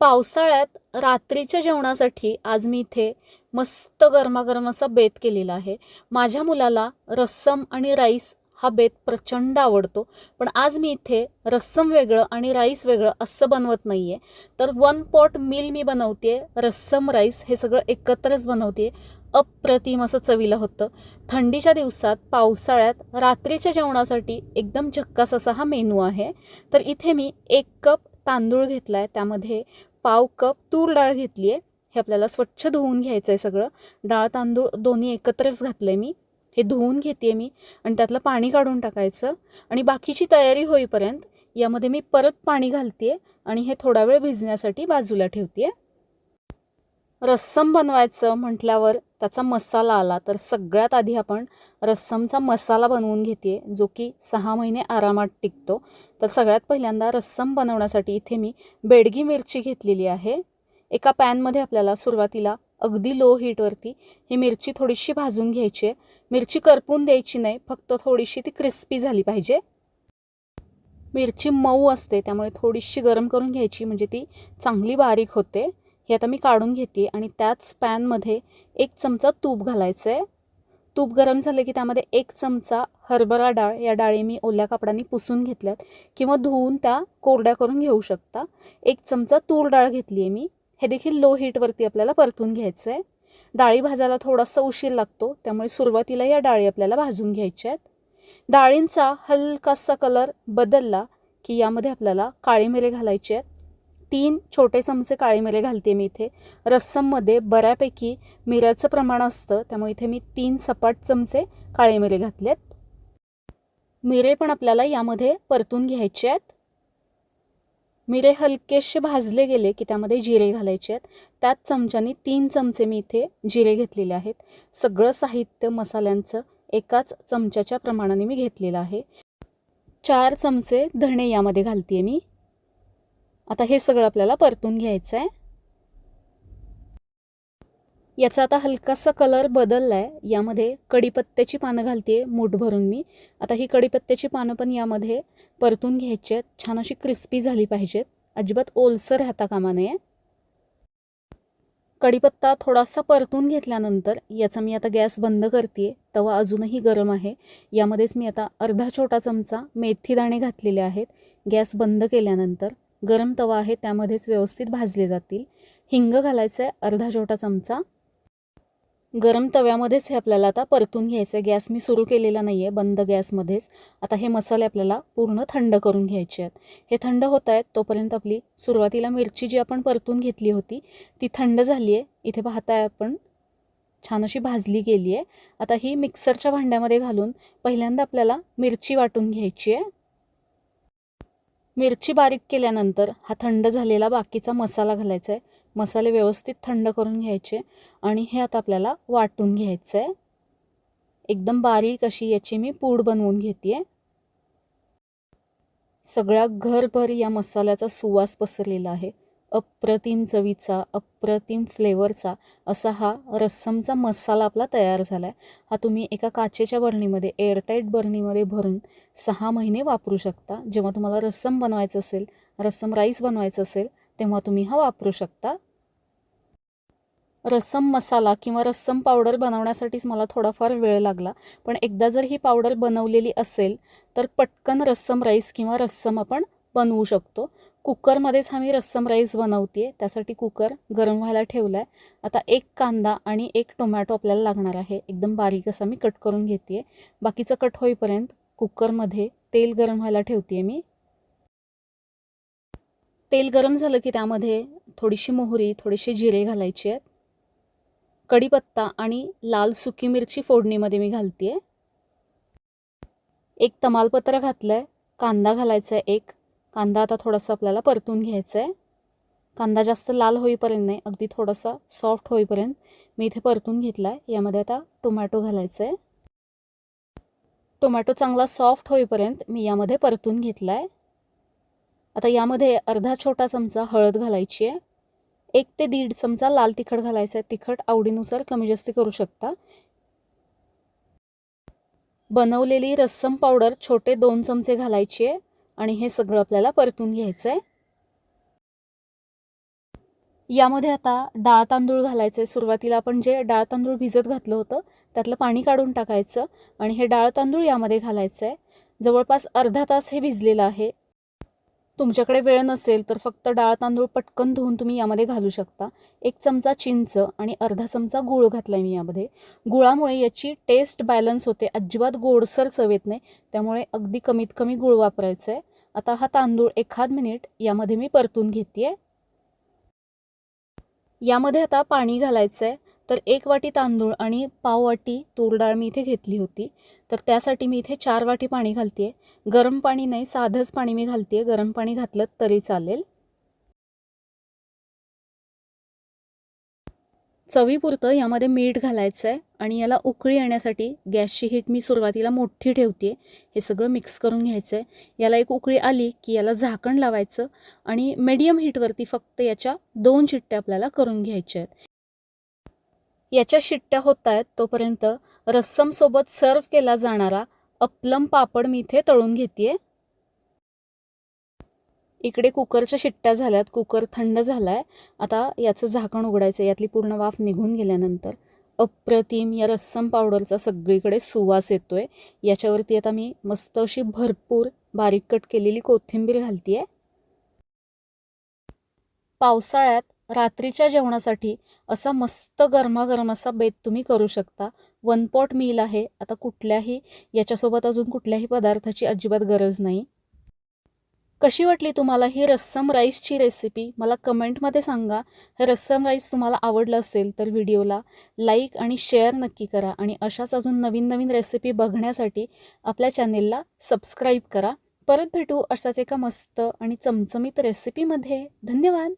पावसाळ्यात रात्रीच्या जेवणासाठी आज मी इथे मस्त गरमागरम असा बेत केलेला आहे. माझ्या मुलाला रस्सम आणि राईस हा बेत प्रचंड आवडतो. पण आज मी इथे रस्सम वेगळं आणि राईस वेगळं असं बनवत नाही आहे तर वन पॉट मील मी बनवते रस्सम राईस हे सगळं एकत्रच बनवते अप्रतिम असं चवीला होतं. थंडीच्या दिवसात पावसाळ्यात रात्रीच्या जेवणासाठी एकदम झक्कास असा हा मेनू आहे. तर इथे मी एक कप तांदूळ घेतला आहे त्यामध्ये पाव कप तूर डाळ घेतली आहे हे आपल्याला स्वच्छ धुवून घ्यायचं आहे सगळं. डाळ तांदूळ दोन्ही एकत्रच घातलं आहे मी. हे धुवून घेते मी आणि त्यातलं पाणी काढून टाकायचं आणि बाकीची तयारी होईपर्यंत यामध्ये मी परत पाणी घालते आणि हे थोडा वेळ भिजण्यासाठी बाजूला ठेवते रस्सम बनवायचं म्हटल्यावर त्याचा मसाला आला. तर सगळ्यात आधी आपण रस्समचा मसाला बनवून घेते जो की सहा महिने आरामात टिकतो. तर सगळ्यात पहिल्यांदा रस्सम बनवण्यासाठी इथे मी बेडगी मिरची घेतलेली आहे. एका पॅनमध्ये आपल्याला सुरुवातीला अगदी लो हीटवरती ही मिरची थोडीशी भाजून घ्यायची. आहे मिरची करपून द्यायची नाही फक्त थोडीशी ती क्रिस्पी झाली पाहिजे. मिरची मऊ असते त्यामुळे थोडीशी गरम करून घ्यायची म्हणजे ती चांगली बारीक होते. हे आता मी काढून घेते आणि त्याच पॅनमध्ये एक चमचा तूप घालायचं आहे तूप गरम झालं की त्यामध्ये एक चमचा हरभरा डाळ या डाळी मी ओल्या कापडाने पुसून घेतल्यात. किंवा धुवून त्या कोरड्या करून घेऊ शकता. एक चमचा तूर डाळ घेतली आहे मी. हे देखील लो हीटवरती आपल्याला परतून घ्यायचं आहे डाळी भाजायला थोडासा उशीर लागतो त्यामुळे सुरुवातीला या डाळी आपल्याला भाजून घ्यायच्या आहेत. डाळींचा हलकासा कलर बदलला की यामध्ये आपल्याला काळी मिरे घालायचे आहेत. तीन छोटे चमचे काळी मिरे घालते मी इथे. रस्सममध्ये बऱ्यापैकी मिऱ्याचं प्रमाण असतं त्यामुळे इथे मी तीन सपाट चमचे काळे मिरे घातलेत. मिरे पण आपल्याला यामध्ये परतून घ्यायचे आहेत. मिरे हलकेसे भाजले गेले की त्यामध्ये जिरे घालायचे आहेत. त्याच चमच्यानी तीन चमचे मी इथे जिरे घेतलेले आहेत. सगळं साहित्य मसाल्यांचं एकाच चमच्याच्या प्रमाणाने मी घेतलेलं आहे. चार चमचे धणे यामध्ये घालते मी. आता हे सगळं आपल्याला परतून घ्यायचं आहे याचा आता हलकासा कलर बदलला आहे यामध्ये कढीपत्त्याची पानं घालते मूठ भरून मी. आता ही कढीपत्त्याची पानं पण यामध्ये परतून घ्यायची आहेत. छान अशी क्रिस्पी झाली पाहिजेत. अजिबात ओलसर राहता कामा नये. कढीपत्ता थोडासा परतून घेतल्यानंतर याचा मी आता गॅस बंद करते तवा अजूनही गरम आहे. यामध्येच मी आता अर्धा छोटा चमचा मेथी दाणे घातलेले आहेत. गॅस बंद केल्यानंतर गरम तवा आहे त्यामध्येच व्यवस्थित भाजले जातील. हिंग घालायचं आहे अर्धा छोटा चमचा. गरम तव्यामध्येच हे आपल्याला आता परतून घ्यायचं आहे गॅस मी सुरू केलेला नाही आहे बंद गॅसमध्येच. आता हे मसाले आपल्याला पूर्ण थंड करून घ्यायचे आहेत. हे थंड होत आहेत तोपर्यंत आपली सुरुवातीला मिरची जी आपण परतून घेतली होती ती थंड झाली आहे इथे पाहताय आपण छान अशी भाजली गेली आहे आता ही मिक्सरच्या भांड्यामध्ये घालून पहिल्यांदा आपल्याला मिरची वाटून घ्यायची आहे मिरची बारीक केल्यानंतर हा थंड झालेला बाकीचा मसाला घालायचा आहे. मसाले व्यवस्थित थंड करून घ्यायचे आणि हे आता आपल्याला वाटून घ्यायचं आहे एकदम बारीक अशी याची मी पूड बनवून घेते सगळ्या घरभर या मसाल्याचा सुवास पसरलेला आहे. अप्रतिम चवीचा अप्रतिम फ्लेवरचा असा हा रस्समचा मसाला आपला तयार झाला आहे हा तुम्ही एका काचेच्या बरणीमध्ये एअरटाईट बरणीमध्ये भरून सहा महिने वापरू शकता. जेव्हा तुम्हाला रस्सम बनवायचं असेल रस्सम राईस बनवायचं असेल तेव्हा तुम्ही हा वापरू शकता. रस्सम मसाला किंवा रस्सम पावडर बनवण्यासाठीच मला थोडाफार वेळ लागला पण एकदा जर ही पावडर बनवलेली असेल तर पटकन रस्सम राईस किंवा रस्सम आपण बनवू शकतो. कुकरमध्येच हा मी रस्सम राईस बनवते त्यासाठी कुकर गरम व्हायला ठेवला आहे आता एक कांदा आणि एक टोमॅटो आपल्याला लागणार आहे. एकदम बारीक असा मी कट करून घेते आहे बाकीचं कट होईपर्यंत कुकरमध्ये तेल गरम व्हायला ठेवते मी. तेल गरम झालं की त्यामध्ये थोडीशी मोहरी थोडीशी जिरे घालायचे आहेत. कढीपत्ता आणि लाल सुकी मिरची फोडणीमध्ये मी घालते आहे एक तमालपत्र घातलं आहे कांदा घालायचा आहे एक. कांदा आता थोडासा आपल्याला परतून घ्यायचा आहे कांदा जास्त लाल होईपर्यंत नाही अगदी थोडासा सॉफ्ट होईपर्यंत मी इथे परतून घेतला आहे यामध्ये आता टोमॅटो घालायचं आहे टोमॅटो चांगला सॉफ्ट होईपर्यंत मी यामध्ये परतून घेतला आहे आता यामध्ये अर्धा छोटा चमचा हळद घालायची आहे. एक ते दीड चमचा लाल तिखट घालायचं आहे तिखट आवडीनुसार कमी जास्त करू शकता. बनवलेली रस्सम पावडर छोटे दोन चमचे घालायची आहे. आणि हे सगळं आपल्याला परतून घ्यायचं आहे यामध्ये आता डाळ तांदूळ घालायचे सुरुवातीला आपण जे डाळ तांदूळ भिजत घातलं होतं त्यातलं पाणी काढून टाकायचं आणि हे डाळ तांदूळ यामध्ये घालायचं आहे जवळपास अर्धा तास हे भिजलेलं आहे. तुमच्याकडे वेळ नसेल तर फक्त डाळ तांदूळ पटकन धुवून तुम्ही यामध्ये घालू शकता. एक चमचा चिंच आणि अर्धा चमचा गूळ घातला आहे मी यामध्ये. गुळामुळे याची टेस्ट बॅलन्स होते. अजिबात गोडसर चवेत नाही. त्यामुळे अगदी कमीत कमी गूळ वापरायचं आहे आता हा तांदूळ एखाद मिनिट यामध्ये मी परतून घेते यामध्ये आता पाणी घालायचं आहे तर एक वाटी तांदूळ आणि पाव वाटी तूर डाळ मी इथे घेतली होती. तर त्यासाठी मी इथे चार वाटी पाणी घालते आहे गरम पाणी नाही साधंच पाणी मी घालते आहे गरम पाणी घातलं तरी चालेल. चवीपुरतं यामध्ये मीठ घालायचं आहे आणि याला उकळी येण्यासाठी गॅसची हीट मी सुरुवातीला मोठी ठेवते हे सगळं मिक्स करून घ्यायचं आहे याला एक उकळी आली की याला झाकण लावायचं आणि मीडियम हीटवरती फक्त याच्या दोन चिट्ट्या आपल्याला करून घ्यायच्या आहेत याच्या शिट्ट्या होत आहेत तोपर्यंत रस्समसोबत सर्व केला जाणारा अप्लम पापड मी इथे तळून घेते इकडे कुकरच्या शिट्ट्या झाल्यात कुकर थंड झाला आहे आता याचं झाकण उघडायचं यातली पूर्ण वाफ निघून गेल्यानंतर अप्रतिम या रस्सम पावडरचा सगळीकडे सुवास येतोय. याच्यावरती आता मी मस्त अशी भरपूर बारीक कट केलेली कोथिंबीर घालते पावसाळ्यात रात्रीच्या जेवणासाठी असा मस्त गरमागरम असा बेत तुम्ही करू शकता. वन पॉट मील आहे. आता कुठल्याही याच्यासोबत अजून कुठल्याही पदार्थाची अजिबात गरज नाही. कशी वाटली तुम्हाला ही रस्सम राईसची रेसिपी मला कमेंटमध्ये सांगा. हे रस्सम राईस तुम्हाला आवडलं असेल तर व्हिडिओला लाईक आणि शेअर नक्की करा आणि अशाच अजून नवीन नवीन रेसिपी बघण्यासाठी आपल्या चॅनेलला सबस्क्राईब करा. परत भेटू अशाच एका मस्त आणि चमचमीत रेसिपीमध्ये धन्यवाद!